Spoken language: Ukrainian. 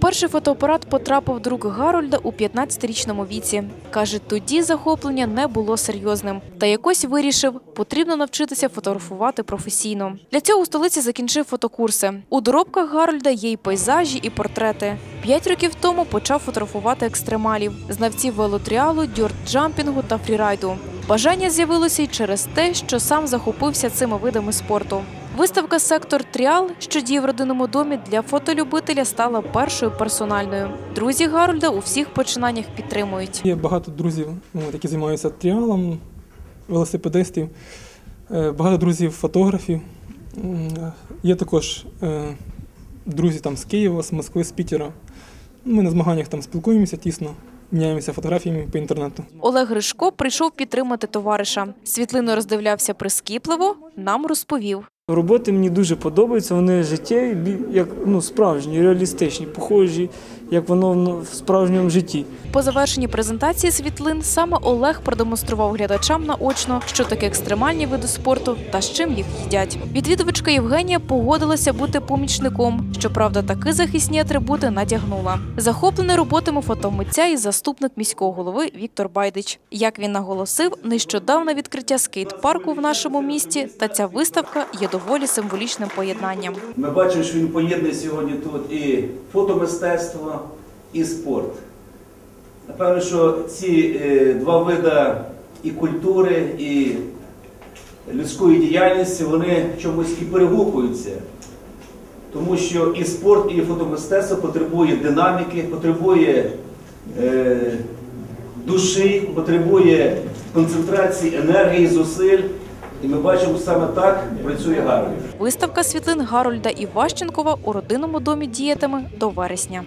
перший фотоапарат потрапив до рук Гарольда у 15-річному віці. Каже, тоді захоплення не було серйозним. Та якось вирішив, потрібно навчитися фотографувати професійно. Для цього у столиці закінчив фотокурси. У доробках Гарольда є й пейзажі, і портрети. П'ять років тому почав фотографувати екстремалів, знавців велотріалу, дюртджампінгу та фрірайду. Бажання з'явилося й через те, що сам захопився цими видами спорту. Виставка Сектор Тріал, що діє в родинному домі для фотолюбителя, стала першою персональною. Друзі Гарольда у всіх починаннях підтримують. Є багато друзів, ну, які займаються тріалом, велосипедистів, е, багато друзів фотографів. Є також е, друзі там з Києва, з Москви, з Пітера. Ми на змаганнях там спілкуємося тісно, міняємося фотографіями по інтернету. Олег Гришко прийшов підтримати товариша. Світлину роздивлявся прискіпливо, нам розповів. Роботи мені дуже подобаються, вони життєві, як ну, справжні, реалістичні, похожі, як воно в справжньому житті. По завершенні презентації світлин саме Олег продемонстрував глядачам наочно, що таке екстремальні види спорту та з чим їх їдять. Відвідувачка Євгенія погодилася бути помічником. Щоправда, таки захисні атрибути надягнула. Захоплений роботами фотомитця і заступник міського голови Віктор Байдич. Як він наголосив, нещодавне відкриття скейт-парку в нашому місті та ця виставка є доволі символічним поєднанням. Ми бачимо, що він поєднує сьогодні тут і фотомистецтво, і спорт. Напевно, що ці е, два види і культури, і людської діяльності, вони чомусь і перегукуються. Тому що і спорт, і фотомистецтво потребує динаміки, потребує е, душі, потребує концентрації енергії, зусиль. І ми бачимо, саме так працює Гарольд. Виставка світлин Гарольда і Ващенкова у родинному домі діятиме до вересня.